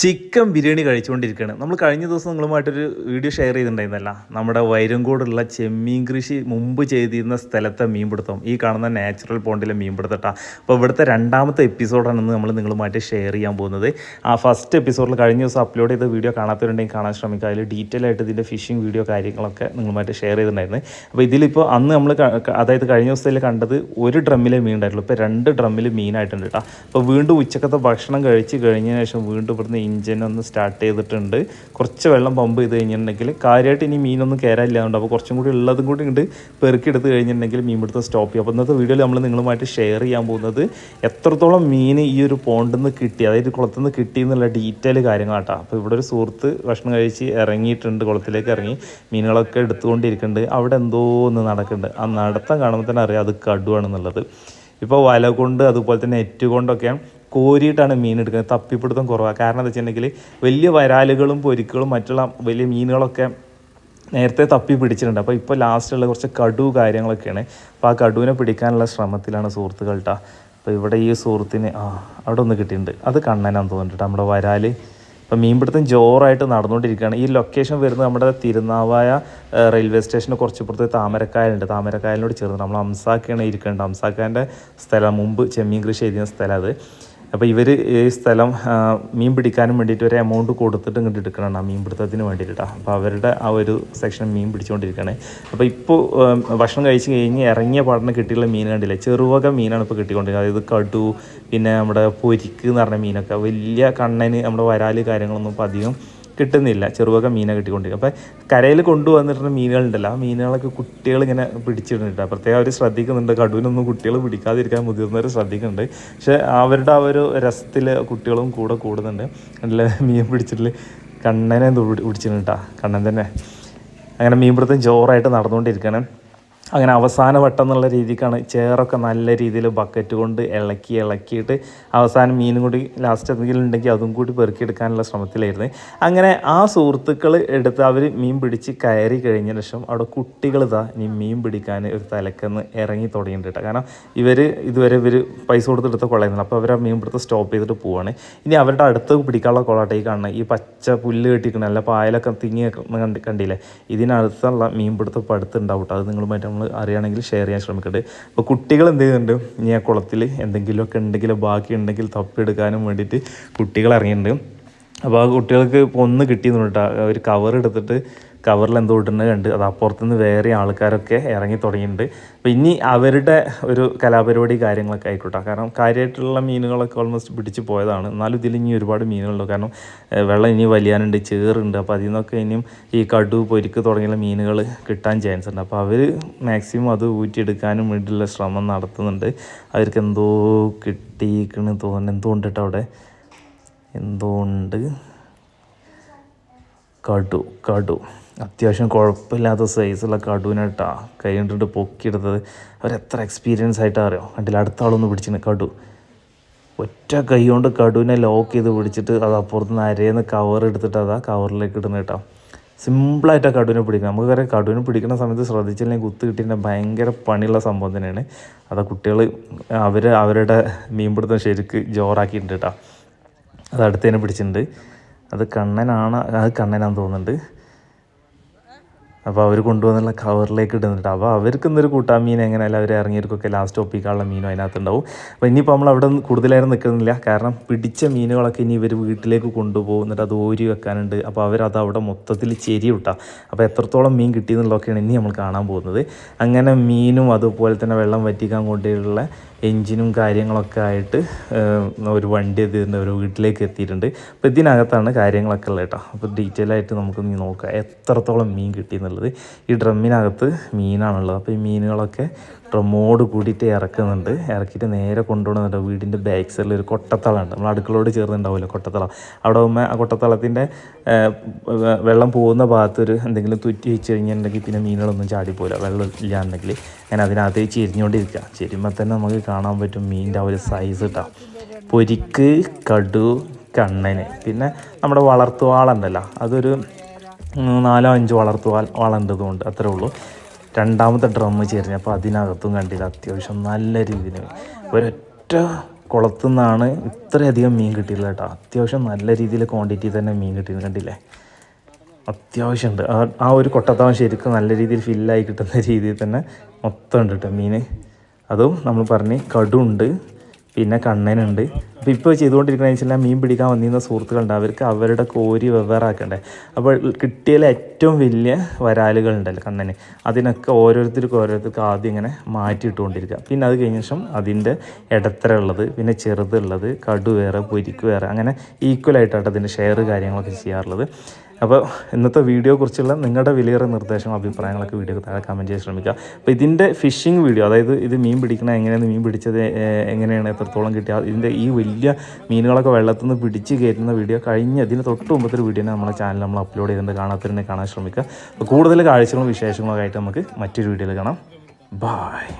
Chicken biryani കഴിച്ചുകൊണ്ടിരിക്കുകയാണ്. നമ്മൾ കഴിഞ്ഞ ദിവസം നിങ്ങളുമായിട്ടൊരു വീഡിയോ ഷെയർ ചെയ്തിട്ടുണ്ടായിരുന്നല്ല. നമ്മുടെ വൈരങ്കോടുള്ള ചെമ്മീൻ കൃഷി മുമ്പ് ചെയ്തിരുന്ന സ്ഥലത്തെ മീൻപിടുത്തം ഈ കാണുന്ന നാച്ചുറൽ പോണ്ടിലെ മീൻപിടുത്തട്ട. അപ്പോൾ ഇവിടുത്തെ രണ്ടാമത്തെ എപ്പിസോഡാണ് ഇന്ന് നമ്മൾ നിങ്ങളുമായിട്ട് ഷെയർ ചെയ്യാൻ പോകുന്നത്. ആ ഫസ്റ്റ് എപ്പിസോഡിൽ കഴിഞ്ഞ ദിവസം അപ്ലോഡ് ചെയ്ത വീഡിയോ കാണാത്തവരുണ്ടെങ്കിൽ കാണാൻ ശ്രമിക്കുക. അതിൽ ഡീറ്റെയിൽ ആയിട്ട് ഇതിന്റെ ഫിഷിംഗ് വീഡിയോ കാര്യങ്ങളൊക്കെ നിങ്ങളുമായിട്ട് ഷെയർ ചെയ്തിട്ടുണ്ടായിരുന്നു. അപ്പോൾ ഇതിലിപ്പോൾ അന്ന് നമ്മൾ അതായത് കഴിഞ്ഞ ദിവസത്തിൽ കണ്ടത് ഒരു ഡ്രമ്മിലെ മീൻ ഉണ്ടായിട്ടുള്ളൂ ഇപ്പോൾ രണ്ട് ഡ്രമ്മിൽ മീനായിട്ടുണ്ട് കേട്ടോ അപ്പോൾ വീണ്ടും ഉച്ചക്കത്തെ ഭക്ഷണം കഴിച്ച് കഴിഞ്ഞതിന് ശേഷം വീണ്ടും ഇവിടുന്ന് ഇഞ്ചിൻ ഒന്ന് സ്റ്റാർട്ട് ചെയ്തിട്ടുണ്ട്. കുറച്ച് വെള്ളം പമ്പ് ചെയ്ത് കഴിഞ്ഞിട്ടുണ്ടെങ്കിൽ കാര്യമായിട്ട് ഇനി മീനൊന്നും കയറാനില്ലാതുണ്ട് അപ്പോൾ കുറച്ചും കൂടി ഉള്ളതും കൂടി ഉണ്ട് പെറുക്കിയെടുത്ത് കഴിഞ്ഞിട്ടുണ്ടെങ്കിൽ മീൻ പിടുത്തം സ്റ്റോപ്പ് ചെയ്യും. അപ്പോൾ ഇന്നത്തെ വീഡിയോയിൽ നമ്മൾ നിങ്ങളുമായിട്ട് ഷെയർ ചെയ്യാൻ പോകുന്നത് എത്രത്തോളം മീൻ ഈ ഒരു പോണ്ടിൽ നിന്ന് കിട്ടി അതായത് കുളത്തിൽ നിന്ന് കിട്ടി എന്നുള്ള ഡീറ്റെയിൽ കാര്യങ്ങളാട്ടോ. അപ്പോൾ ഇവിടെ ഒരു സുഹൃത്ത് ഭക്ഷണം കഴിച്ച് ഇറങ്ങിയിട്ടുണ്ട് കുളത്തിലേക്ക് ഇറങ്ങി മീനുകളൊക്കെ എടുത്തുകൊണ്ടിരിക്കുന്നുണ്ട്. അവിടെ എന്തോ ഒന്ന് നടക്കുന്നുണ്ട്. ആ നടത്തം കാണുമ്പോൾ തന്നെ അറിയാം അത് കടുവാണെന്നുള്ളത്. ഇപ്പോൾ വല കൊണ്ട് അതുപോലെ തന്നെ നെറ്റ് കൊണ്ടൊക്കെ കോരിയിട്ടാണ് മീൻ എടുക്കുന്നത്. തപ്പിപ്പിടുത്തം കുറവാണ് കാരണം എന്താ വെച്ചിട്ടുണ്ടെങ്കിൽ വലിയ വരാലുകളും പൊരിക്കുകളും മറ്റുള്ള വലിയ മീനുകളൊക്കെ നേരത്തെ തപ്പി പിടിച്ചിട്ടുണ്ട്. അപ്പോൾ ഇപ്പോൾ ലാസ്റ്റുള്ള കുറച്ച് കടു കാര്യങ്ങളൊക്കെയാണ്. അപ്പോൾ ആ കടുവിനെ പിടിക്കാനുള്ള ശ്രമത്തിലാണ് സുഹൃത്തുക്കൾ കേട്ടോ അപ്പോൾ ഇവിടെ ഈ സുഹൃത്തിന് ആ അവിടെ ഒന്ന് കിട്ടിയിട്ടുണ്ട്. അത് കണ്ണനാന്ന് തോന്നിട്ട് നമ്മുടെ വരാൽ. ഇപ്പം മീൻപിടുത്തം ജോറായിട്ട് നടന്നുകൊണ്ടിരിക്കുകയാണ്. ഈ ലൊക്കേഷൻ വരുന്നത് നമ്മുടെ തിരുനാവായ റെയിൽവേ സ്റ്റേഷന് കുറച്ച് പുറത്ത് താമരക്കായലുണ്ട്. താമരക്കായലിനോട് ചേർന്ന് നമ്മൾ അംസാക്കാണ് ഇരിക്കേണ്ടത്. അംസാക്കാന്റെ സ്ഥലം മുമ്പ് ചെമ്മീൻ കൃഷി ചെയ്തിരുന്ന സ്ഥലം അത്. അപ്പോൾ ഇവർ ഈ സ്ഥലം മീൻ പിടിക്കാനും വേണ്ടിയിട്ട് ഒരു എമൗണ്ട് കൊടുത്തിട്ട് ഇങ്ങോട്ട് എടുക്കണം മീൻ പിടുത്തത്തിന് വേണ്ടിയിട്ടാണ് അപ്പോൾ അവരുടെ ആ ഒരു സെക്ഷൻ മീൻ പിടിച്ചുകൊണ്ടിരിക്കുകയാണ് അപ്പോൾ ഇപ്പോൾ ഭക്ഷണം കഴിച്ച് കഴിഞ്ഞ് ഇറങ്ങിയ പാടിന് കിട്ടിയുള്ള മീൻ കണ്ടില്ലേ? ചെറുവക മീനാണ് ഇപ്പോൾ കിട്ടിക്കൊണ്ടിരിക്കുന്നത്. അതായത് കടു പിന്നെ നമ്മുടെ പൊരിക്ക് എന്ന് പറഞ്ഞ മീനൊക്കെ. വലിയ കണ്ണന് നമ്മുടെ വരാൽ കാര്യങ്ങളൊന്നും ഇപ്പോൾ അധികം കിട്ടുന്നില്ല. ചെറുവക മീനെ കിട്ടിക്കൊണ്ടിരിക്കും. അപ്പോൾ കരയിൽ കൊണ്ടുവന്നിട്ടുള്ള മീനുകളുണ്ടല്ലോ. ആ മീനുകളൊക്കെ കുട്ടികൾ ഇങ്ങനെ പിടിച്ചിടുന്നുണ്ട്. പ്രത്യേകം അവർ ശ്രദ്ധിക്കുന്നുണ്ട്. കടുവിനൊന്നും കുട്ടികൾ പിടിക്കാതിരിക്കാൻ മുതിർന്നവർ ശ്രദ്ധിക്കുന്നുണ്ട്. പക്ഷേ അവരുടെ ആ ഒരു രസത്തിൽ കുട്ടികളും കൂടെ കൂടുന്നുണ്ട്. നല്ല മീൻ പിടിച്ചിട്ട് കണ്ണനെ പിടിച്ചിട്ടുണ്ട് കണ്ണൻ തന്നെ. അങ്ങനെ മീൻപിടുത്തം ജോറായിട്ട് നടന്നുകൊണ്ടിരിക്കുകയാണ്. അങ്ങനെ അവസാന വട്ടം എന്നുള്ള രീതിക്കാണ് ചേറൊക്കെ നല്ല രീതിയിൽ ബക്കറ്റ് കൊണ്ട് ഇളക്കി ഇളക്കിയിട്ട് അവസാനം മീനും കൂടി ലാസ്റ്റ് എന്തെങ്കിലും ഉണ്ടെങ്കിൽ അതും കൂടി പെറുക്കിയെടുക്കാനുള്ള ശ്രമത്തിലായിരുന്നു. അങ്ങനെ ആ സുഹൃത്തുക്കൾ എടുത്ത് അവർ മീൻ പിടിച്ച് കയറി കഴിഞ്ഞ ശേഷം അവിടെ കുട്ടികൾ ഇതാ ഇനി മീൻ പിടിക്കാൻ ഒരു തലക്കെന്ന് ഇറങ്ങി തുടങ്ങിയിട്ടുണ്ട് കാരണം ഇവർ ഇതുവരെ ഇവർ പൈസ കൊടുത്തെടുത്ത കൊള്ളയുന്നില്ല അപ്പോൾ അവർ ആ മീൻ പിടുത്തം സ്റ്റോപ്പ് ചെയ്തിട്ട് പോവാണ്. ഇനി അവരുടെ അടുത്ത് പിടിക്കാനുള്ള കൊള്ളാട്ടെ ഈ കാണുന്നത് ഈ പച്ച പുല്ല് കെട്ടിക്കണം അല്ല പായലൊക്കെ തിങ്ങി കണ്ടില്ലേ? ഇതിനടുത്തുള്ള മീൻ പിടുത്തം ഇപ്പോൾ കേട്ടോ. അത് നിങ്ങളുമായിട്ട് നമ്മൾ അറിയുകയാണെങ്കിൽ ഷെയർ ചെയ്യാൻ ശ്രമിക്കട്ടെ. അപ്പോൾ കുട്ടികൾ എന്ത് ചെയ്യുന്നുണ്ട്? ഇനി ആ കുളത്തിൽ എന്തെങ്കിലുമൊക്കെ ഉണ്ടെങ്കിൽ ബാക്കി ഉണ്ടെങ്കിൽ തപ്പിയെടുക്കാനും വേണ്ടിയിട്ട് കുട്ടികൾ ഇറങ്ങിയിട്ടുണ്ട്. അപ്പോൾ ആ കുട്ടികൾക്ക് ഒന്ന് കിട്ടിയെന്ന് പറഞ്ഞിട്ട് ഒരു കവർ എടുത്തിട്ട് കവറിൽ എന്തോ ഇടുന്നത് കണ്ട് അത് അപ്പുറത്തുനിന്ന് വേറെ ആൾക്കാരൊക്കെ ഇറങ്ങി തുടങ്ങിയിട്ടുണ്ട്. അപ്പോൾ ഇനി അവരുടെ ഒരു കലാപരിപാടി കാര്യങ്ങളൊക്കെ ആയിക്കോട്ടെ. കാരണം കാര്യമായിട്ടുള്ള മീനുകളൊക്കെ ഓൾമോസ്റ്റ് പിടിച്ച് പോയതാണ്. എന്നാലും ഇതിൽ ഇനി ഒരുപാട് മീനുകളുണ്ട്. കാരണം വെള്ളം ഇനി വലിയാനുണ്ട് ചേറുണ്ട്. അപ്പോൾ അതിൽ നിന്നൊക്കെ ഇനിയും ഈ കടു പൊരിക്ക് തുടങ്ങിയുള്ള മീനുകൾ കിട്ടാൻ ചാൻസ് ഉണ്ട്. അപ്പോൾ അവർ മാക്സിമം അത് ഊറ്റിയെടുക്കാനും വേണ്ടിയുള്ള ശ്രമം നടത്തുന്നുണ്ട്. അവർക്ക് എന്തോ കിട്ടിയിരിക്കണ് തോന്നുന്നു. എന്തോ ഉണ്ട് കേട്ടോ അവിടെ? എന്തോ ഉണ്ട്? കടു കടു. അത്യാവശ്യം കുഴപ്പമില്ലാത്ത സൈസുള്ള കടുവിനായിട്ടാണ് കൈ കൊണ്ടിട്ട് പൊക്കിയെടുത്തത്. അവരെത്ര എക്സ്പീരിയൻസ് ആയിട്ടാ അറിയോ? കണ്ടില്ല? അടുത്ത ആളൊന്ന് പിടിച്ചിന്. കടു. ഒറ്റ കൈ കൊണ്ട് കടുവിനെ ലോക്ക് ചെയ്ത് പിടിച്ചിട്ട് അത് അപ്പുറത്ത് നിന്ന് അരേന്ന് കവർ എടുത്തിട്ട് അതാ കവറിലേക്ക് ഇടുന്ന കേട്ടോ സിമ്പിളായിട്ടാണ് കടുവിനെ നമുക്ക് നമുക്കറിയാം കടുവിനെ പിടിക്കുന്ന സമയത്ത് ശ്രദ്ധിച്ചില്ലെങ്കിൽ കുത്ത് കിട്ടിയിട്ട് ഭയങ്കര പണിയുള്ള സംഭവം തന്നെയാണ്. അതാ കുട്ടികൾ അവർ അവരുടെ മീൻപിടുത്തം ശരിക്ക് ജോറാക്കിയിട്ടുണ്ട് കേട്ടോ അത് അടുത്തതിനെ പിടിച്ചിട്ടുണ്ട്. അത് കണ്ണനാണ് അത് കണ്ണനാന്ന് തോന്നുന്നുണ്ട്. അപ്പോൾ അവർ കൊണ്ടുവന്നുള്ള കവറിലേക്ക് ഇടുന്നുണ്ട്. അപ്പോൾ അവർക്ക് ഇന്നൊരു കൂട്ടാൻ മീൻ എങ്ങനെയല്ല അവർ ഇറങ്ങിയവർക്കൊക്കെ ലാസ്റ്റ് ഒപ്പിക്കാനുള്ള മീനും അതിനകത്തുണ്ടാവും. അപ്പോൾ ഇനിയിപ്പോൾ നമ്മൾ അവിടെ നിന്ന് കൂടുതലായിട്ട് നിൽക്കുന്നില്ല. കാരണം പിടിച്ച മീനുകളൊക്കെ ഇനി ഇവർ വീട്ടിലേക്ക് കൊണ്ടുപോകും എന്നിട്ട് അത് ഓരി വെക്കാനുണ്ട്. അപ്പോൾ അവരത് അവിടെ മൊത്തത്തിൽ ചെരി വിട്ടാം അപ്പോൾ എത്രത്തോളം മീൻ കിട്ടിയെന്നുള്ളതൊക്കെയാണ് ഇനി നമ്മൾ കാണാൻ പോകുന്നത്. അങ്ങനെ മീനും അതുപോലെ തന്നെ വെള്ളം വറ്റിക്കാൻ കൊണ്ടുള്ള എഞ്ചിനും കാര്യങ്ങളൊക്കെ ആയിട്ട് ഒരു വണ്ടി എത്തിയിട്ടുണ്ട് ഒരു വീട്ടിലേക്ക് എത്തിയിട്ടുണ്ട്. അപ്പോൾ ഇതിനകത്താണ് കാര്യങ്ങളൊക്കെ ഉള്ളത് കേട്ടോ. അപ്പോൾ ഡീറ്റെയിൽ ആയിട്ട് നമുക്ക് ഇനി നോക്കാം. എത്രത്തോളം മീൻ കിട്ടി എന്നുള്ളത്. ഈ ഡ്രമ്മിനകത്ത് മീനാണുള്ളത്. അപ്പോൾ ഈ മീനുകളൊക്കെ ഡ്രമ്മോട് കൂടിയിട്ട് ഇറക്കുന്നുണ്ട്. ഇറക്കിയിട്ട് നേരെ കൊണ്ടുപോകുന്നുണ്ട് വീടിന്റെ ബാക്ക് സൈഡിൽ ഒരു കൊട്ടത്തളമുണ്ട്. നമ്മൾ അടുക്കളോട് ചേർന്നുണ്ടാവുമല്ലോ കൊട്ടത്തളം? അവിടെ പോകുമ്പോൾ ആ കൊട്ടത്തളത്തിന്റെ വെള്ളം പോകുന്ന ഭാഗത്തൊരു എന്തെങ്കിലും തുറ്റി വെച്ച് കഴിഞ്ഞിട്ടുണ്ടെങ്കിൽ പിന്നെ മീനുകളൊന്നും ചാടിപ്പോയില്ല വെള്ളം ഇല്ലാന്നുണ്ടെങ്കിൽ ഞാൻ അതിനകത്ത് ചെരിഞ്ഞുകൊണ്ടിരിക്കുക. ചെരിയുമ്പോൾ തന്നെ നമുക്ക് കാണാൻ പറ്റും മീനിന്റെ ആ ഒരു സൈസ് കിട്ടാം പൊരിക്ക് കടു കണ്ണന്. പിന്നെ നമ്മുടെ വളർത്തുവാളുണ്ടല്ലോ അതൊരു നാലോ അഞ്ചോ വളർത്തു വളണ്ടതുകൊണ്ട് അത്രേ ഉള്ളൂ. രണ്ടാമത്തെ ഡ്രമ്മ് ചെരിഞ്ഞപ്പോൾ അതിനകത്തും കണ്ടില്ല അത്യാവശ്യം നല്ല രീതിയിൽ. ഒരൊറ്റ കുളത്തു നിന്നാണ് ഇത്രയധികം മീൻ കിട്ടിയില്ല കേട്ടോ. അത്യാവശ്യം നല്ല രീതിയിൽ ക്വാണ്ടിറ്റി തന്നെ മീൻ കിട്ടിയത് കണ്ടില്ലേ? അത്യാവശ്യമുണ്ട് ആ ഒരു കൊട്ടത്താവൻ ശരിക്കും നല്ല രീതിയിൽ ഫില്ലായി കിട്ടുന്ന രീതിയിൽ തന്നെ മൊത്തം ഉണ്ട് കേട്ടോ മീൻ. അതും നമ്മൾ പറഞ്ഞ് കടുണ്ട് പിന്നെ കണ്ണനുണ്ട്. അപ്പോൾ ഇപ്പോൾ ചെയ്തുകൊണ്ടിരിക്കുന്ന വെച്ചാൽ മീൻ പിടിക്കാൻ വന്നിരുന്ന സുഹൃത്തുക്കളുണ്ട്. അവർക്ക് അവരുടെ കോരി വെവ്വേറാക്കണ്ടേ. അപ്പോൾ കിട്ടിയതിൽ ഏറ്റവും വലിയ വരാലുകളുണ്ടല്ലോ കണ്ണന്. അതിനൊക്കെ ഓരോരുത്തർക്കും ഓരോരുത്തർക്കും ആദ്യം ഇങ്ങനെ മാറ്റിയിട്ടുകൊണ്ടിരിക്കുക പിന്നെ അത് കഴിഞ്ഞ ശേഷം അതിന്റെ ഇടത്തര ഉള്ളത് പിന്നെ ചെറുതുള്ളത് കടു വേറെ പൊരിക്ക് വേറെ അങ്ങനെ ഈക്വലായിട്ടാണ് അതിന്റെ ഷെയർ കാര്യങ്ങളൊക്കെ ചെയ്യാറുള്ളത്. അപ്പോൾ ഇന്നത്തെ വീഡിയോ കുറിച്ചുള്ള നിങ്ങളുടെ വിലയേറെ നിർദ്ദേശങ്ങളും അഭിപ്രായങ്ങളൊക്കെ വീഡിയോ താഴെ കമന്റ് ചെയ്യാൻ ശ്രമിക്കുക. അപ്പോൾ ഇതിന്റെ ഫിഷിംഗ് വീഡിയോ അതായത് ഇത് മീൻ പിടിക്കണ എങ്ങനെയാണ് മീൻ പിടിച്ചത് എങ്ങനെയാണ് എത്രത്തോളം കിട്ടിയ ഇതിന്റെ ഈ വലിയ മീനുകളൊക്കെ വെള്ളത്തിൽ നിന്ന് പിടിച്ച് കയറ്റുന്ന വീഡിയോ കഴിഞ്ഞ ഇതിന് തൊട്ട് മുമ്പത്തെ വീഡിയോ നമ്മുടെ ചാനൽ നമ്മൾ അപ്ലോഡ് ചെയ്തിട്ടുണ്ട് കാണാത്തതിനെ കാണാൻ ശ്രമിക്കുക. കൂടുതൽ കാഴ്ചകളും വിശേഷങ്ങളും ആയിട്ട് നമുക്ക് മറ്റൊരു വീഡിയോയിൽ കാണാം. ബായ്